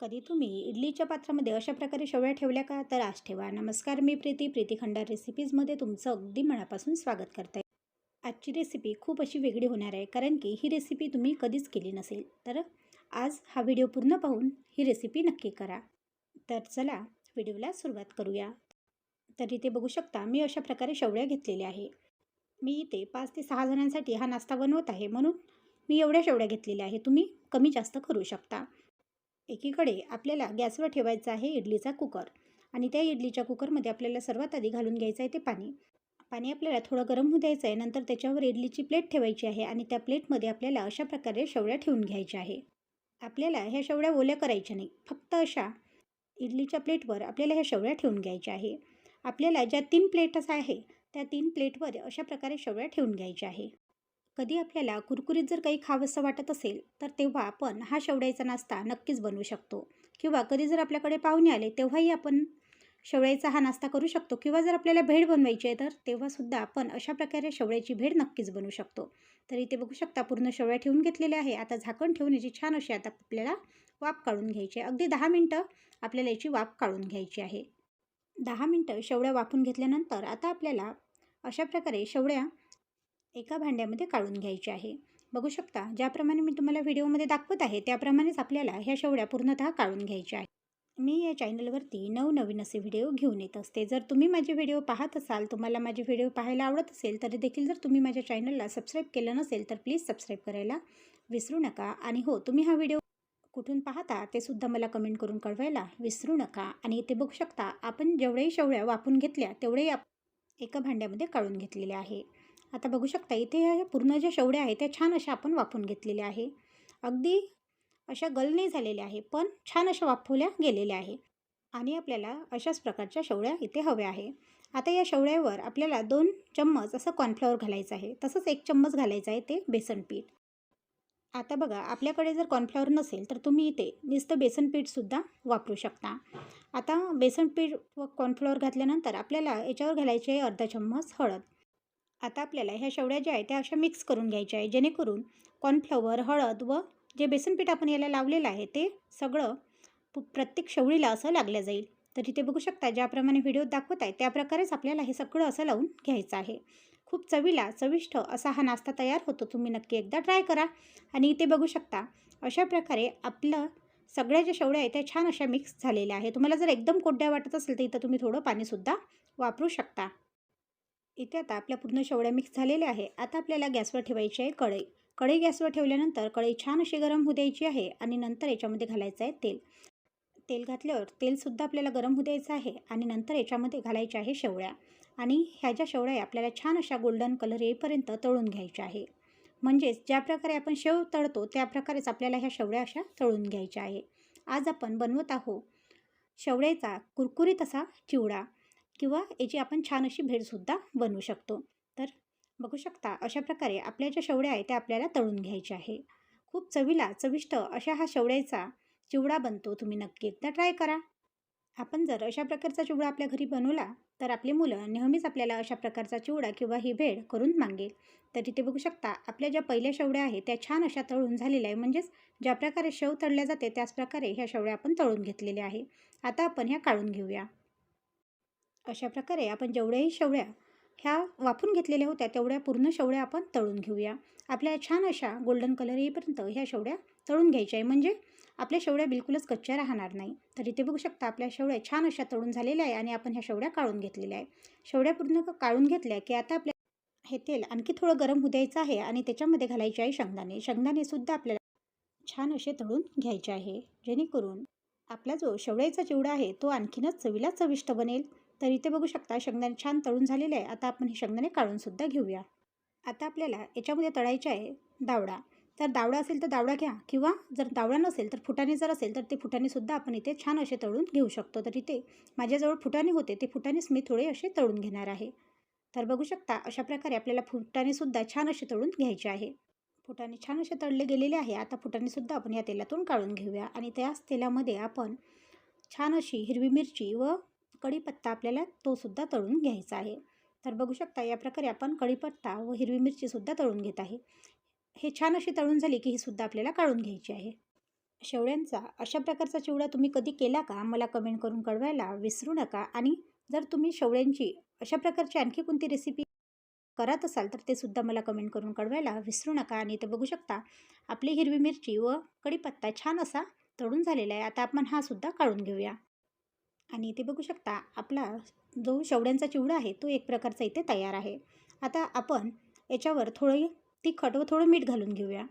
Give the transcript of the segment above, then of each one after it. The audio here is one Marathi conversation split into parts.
कधी तुम्ही इडलीच्या पात्रामध्ये अशा प्रकारे शेवया ठेवल्या का? तर आज ठेवा. नमस्कार मी प्रीती. प्रीती खंडार रेसिपीजमध्ये तुमचं अगदी मनापासून स्वागत करते. आजची रेसिपी खूप अशी वेगळी होणार आहे कारण की ही रेसिपी तुम्ही कधीच केली नसेल. तर आज हा व्हिडिओ पूर्ण पाहून ही रेसिपी नक्की करा. तर चला व्हिडिओला सुरुवात करूया. तर इथे बघू शकता मी अशा प्रकारे शेवळ्या घेतलेल्या आहे. मी इथे पाच ते सहा जणांसाठी हा नाश्ता बनवत आहे म्हणून मी एवढ्या शेवड्या घेतलेल्या आहे तुम्ही कमी जास्त करू शकता. एकीकडे आपल्याला गॅसवर ठेवायचा आहे इडलीचा कुकर आणि त्या इडलीच्या कुकरमध्ये आपल्याला सर्वात आधी घालून घ्यायचं आहे ते पाणी. पाणी आपल्याला थोडं गरम होऊ द्यायचं आहे नंतर त्याच्यावर इडलीची प्लेट ठेवायची आहे आणि त्या प्लेटमध्ये आपल्याला अशा प्रकारे शेवड्या ठेवून घ्यायच्या आहे. आपल्याला ह्या शेवड्या ओल्या करायच्या नाही फक्त अशा इडलीच्या प्लेटवर आपल्याला ह्या शेवड्या ठेवून घ्यायच्या आहे. आपल्याला ज्या तीन प्लेट्स आहे त्या तीन प्लेटवर अशा प्रकारे शेवड्या ठेवून घ्यायच्या आहे. कधी आपल्याला कुरकुरीत जर काही खावंसं वाटत असेल तर तेव्हा आपण हा शेवड्याचा नाश्ता नक्कीच बनवू शकतो. किंवा कधी जर आपल्याकडे पाहुणे आले तेव्हाही आपण शेवळ्याचा हा नाश्ता करू शकतो. किंवा जर आपल्याला भेळ बनवायची आहे तर तेव्हासुद्धा आपण अशा प्रकारे शेवळ्याची भेळ नक्कीच बनवू शकतो. तर इथे बघू शकता पूर्ण शेवळ्या ठेवून घेतलेल्या आहे. आता झाकण ठेवून याची छान अशी आता आपल्याला वाफ काढून घ्यायची आहे. अगदी दहा मिनटं आपल्याला याची वाफ काढून घ्यायची आहे. दहा मिनटं शेवड्या वाफून घेतल्यानंतर आता आपल्याला अशा प्रकारे शेवळ्या एका भांड्यामध्ये काढून घ्यायची आहे. बघू शकता ज्याप्रमाणे मी तुम्हाला व्हिडिओमध्ये दाखवत आहे त्याप्रमाणेच आपल्याला ह्या शेवड्या पूर्णतः काढून घ्यायच्या आहे मी या चॅनलवरती नवनवीन असे व्हिडिओ घेऊन येत असते. जर तुम्ही माझे व्हिडिओ पाहत असाल तुम्हाला माझे व्हिडिओ पाहायला आवडत असेल तरी देखील जर तुम्ही माझ्या चॅनलला सबस्क्राईब केलं नसेल तर प्लीज सबस्क्राईब करायला विसरू नका. आणि हो तुम्ही हा व्हिडिओ कुठून पाहता ते सुद्धा मला कमेंट करून कळवायला विसरू नका. आणि इथे बघू शकता आपण जेवढ्याही शेवड्या वापरून घेतल्या तेवढेही आप एका भांड्यामध्ये काढून घेतलेले आहे. आता बघू शकता इथे ह्या पूर्ण ज्या शेवड्या आहेत त्या छान अशा आपण वाफून घेतलेल्या आहे. अगदी अशा गलने झालेल्या आहे पण छान अशा वाफवल्या गेलेल्या आहे. आणि आपल्याला अशाच प्रकारच्या शेवळ्या इथे हव्या आहे. आता या शेवळ्यावर आपल्याला दोन चम्मच असं कॉर्नफ्लॉवर घालायचं आहे. तसंच एक चम्मच घालायचं आहे ते बेसन पीठ. आता बघा आपल्याकडे जर कॉर्नफ्लॉवर नसेल तर तुम्ही इथे नुसतं बेसन पीठसुद्धा वापरू शकता. आता बेसन पीठ व कॉर्नफ्लॉवर घातल्यानंतर आपल्याला याच्यावर घालायचे आहे अर्धा चम्मच हळद. आता आपल्याला ह्या शेवड्या ज्या आहेत त्या अशा मिक्स करून घ्यायच्या आहे जेणेकरून कॉर्नफ्लॉवर हळद व जे बेसनपीठ आपण याला लावलेलं आहे ते सगळं प्रत्येक शेवळीला असं लागलं जाईल. तर इथे बघू शकता ज्याप्रमाणे व्हिडिओ दाखवत आहे त्याप्रकारेच आपल्याला हे सगळं असं लावून घ्यायचं आहे. खूप चवीला चविष्ट असा हा नाश्ता तयार होतो. तुम्ही नक्की एकदा ट्राय करा. आणि इथे बघू शकता अशा प्रकारे आपलं सगळ्या ज्या शेवड्या आहेत त्या छान अशा मिक्स झालेल्या आहे तुम्हाला जर एकदम कोड्या वाटत असेल तर इथं तुम्ही थोडं पाणीसुद्धा वापरू शकता. इथे आता आपल्या पूर्ण शेवड्या मिक्स झालेल्या आहे. आता आपल्याला गॅसवर ठेवायची आहे कढई. कढई गॅसवर ठेवल्यानंतर कढई छान अशी गरम होऊ द्यायची आहे आणि नंतर याच्यामध्ये घालायचं आहे तेल. तेल घातल्यावर तेलसुद्धा आपल्याला गरम होऊ द्यायचं आहे आणि नंतर याच्यामध्ये घालायच्या आहे शेवळ्या आणि ह्या ज्या शेवळ्या आहे आपल्याला छान अशा गोल्डन कलर येईपर्यंत तळून घ्यायच्या आहे. म्हणजेच ज्या प्रकारे आपण शेव तळतो त्या प्रकारेच आपल्याला ह्या शेवळ्या अशा तळून घ्यायच्या आहे. आज आपण बनवत आहोत शेवळ्याचा कुरकुरीत असा चिवडा. किंवा याची आपण छान अशी भेळसुद्धा बनवू शकतो. तर बघू शकता अशा प्रकारे आपल्या ज्या शेवड्या आहेत त्या आपल्याला तळून घ्यायच्या आहे. खूप चवीला चविष्ट अशा हा शेवड्याचा चिवडा बनतो तुम्ही नक्की एकदा ट्राय करा. आपण जर अशा प्रकारचा चिवडा आपल्या घरी बनवला तर आपली मुलं नेहमीच आपल्याला अशा प्रकारचा चिवडा किंवा ही भेळ करून मागेल. तर इथे बघू शकता आपल्या ज्या पहिल्या शेवड्या आहेत त्या छान अशा तळून झालेल्या आहे म्हणजेच ज्या प्रकारे शेव तळल्या जाते त्याच प्रकारे ह्या शेवड्या आपण तळून घेतलेल्या आहे आता आपण ह्या काढून घेऊया. अशा प्रकारे आपण जेवढ्याही शेवड्या ह्या वापून घेतलेल्या होत्या तेवढ्या पूर्ण शेवड्या आपण तळून घेऊया. आपल्या छान अशा गोल्डन कलर येईपर्यंत ह्या शेवड्या तळून घ्यायच्या आहे. म्हणजे आपल्या शेवड्या बिलकुलच कच्च्या राहणार नाही. तर इथे बघू शकता आपल्या शेवड्या छान अशा तळून झालेल्या आहे आणि आपण ह्या शेवड्या काढून घेतलेल्या आहे. शेवड्या पूर्ण काढून घेतल्या की आता आपल्या हे तेल आणखी थोडं गरम होऊ द्यायचं आहे आणि त्याच्यामध्ये घालायचे आहे शेंगदाणे. शेंगदाणेसुद्धा आपल्याला छान असे तळून घ्यायचे आहे. जेणेकरून आपला जो शेवड्याचा चिवडा आहे तो आणखीनच चवीला चविष्ट बनेल. तर इथे बघू शकता शेंगदाणे छान तळून झालेले आहे आता आपण हे शेंगदाणे काढूनसुद्धा घेऊया. आता आपल्याला याच्यामध्ये तळायचे आहे दावडा. तर दावडा असेल तर दावडा घ्या किंवा जर दावडा नसेल तर फुटाणे जर असेल तर ते फुटाणेसुद्धा आपण इथे छान असे तळून घेऊ शकतो. तर इथे माझ्याजवळ फुटाणे होते. ते फुटाणेच मी थोडे असे तळून घेणार आहे. तर बघू शकता अशा प्रकारे आपल्याला फुटाणेसुद्धा छान असे तळून घ्यायचे आहे. फुटाणे छान असे तळले गेलेले आहे. आता फुटाणेसुद्धा आपण या तेलातून काढून घेऊया. आणि त्याच तेलामध्ये आपण छान अशी हिरवी मिरची व कढीपत्ता आपल्याला तोसुद्धा तळून घ्यायचा आहे. तर बघू शकता या प्रकारे आपण कढीपत्ता व हिरवी मिरचीसुद्धा तळून घेत आहे. हे छान अशी तळून झाली की ही सुद्धा आपल्याला काढून घ्यायची आहे. शेवड्यांचा अशा प्रकारचा चिवडा तुम्ही कधी केला का? मला कमेंट करून कळवायला विसरू नका. आणि जर तुम्ही शेवळ्यांची अशा प्रकारची आणखी कोणती रेसिपी करत असाल तर ते सुद्धा मला कमेंट करून कळवायला विसरू नका. आणि ते बघू शकता आपली हिरवी मिरची व कढीपत्ता छान असा तळून झालेला आहे. आता आपण हा सुद्धा काढून घेऊया. आणि इथे बघू शकता आपला जो शेवड्यांचा चिवडा आहे तो एक प्रकारचा इथे तयार आहे. आता आपण याच्यावर थोडं तिखट व थोडं मीठ घालून घेऊया.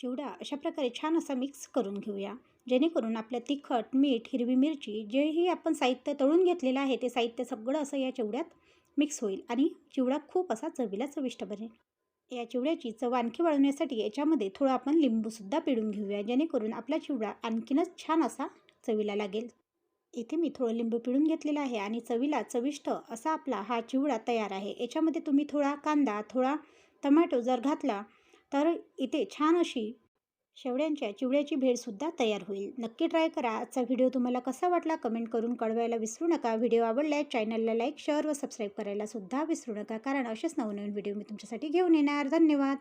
चिवडा अशा प्रकारे छान असा मिक्स करून घेऊया. जेणेकरून आपल्या तिखट मीठ हिरवी मिरची जेही आपण साहित्य तळून घेतलेलं आहे ते साहित्य सगळं असं या चिवड्यात मिक्स होईल आणि चिवडा खूप असा चवीला चविष्ट बनेल. या चिवड्याची चव आणखी वाढवण्यासाठी याच्यामध्ये थोडं आपण लिंबूसुद्धा पिळून घेऊया जेणेकरून आपला चिवडा आणखीनच छान असा चवीला लागेल. इथे मी थोडं लिंबू पिळून घेतलेलं आहे आणि चवीला चविष्ट असा आपला हा चिवडा तयार आहे. याच्यामध्ये तुम्ही थोडा कांदा थोडा टमॅटो जर घातला तर इथे छान अशी शेवड्यांच्या चिवड्याची भेळसुद्धा तयार होईल. नक्की ट्राय करा. आजचा व्हिडिओ तुम्हाला कसा वाटला कमेंट करून कळवायला विसरू नका. व्हिडिओ आवडल्यास चॅनलला लाईक शेअर व सबस्क्राईब करायला सुद्धा विसरू नका. कारण असेच नवनवीन व्हिडिओ मी तुमच्यासाठी घेऊन येणार. धन्यवाद!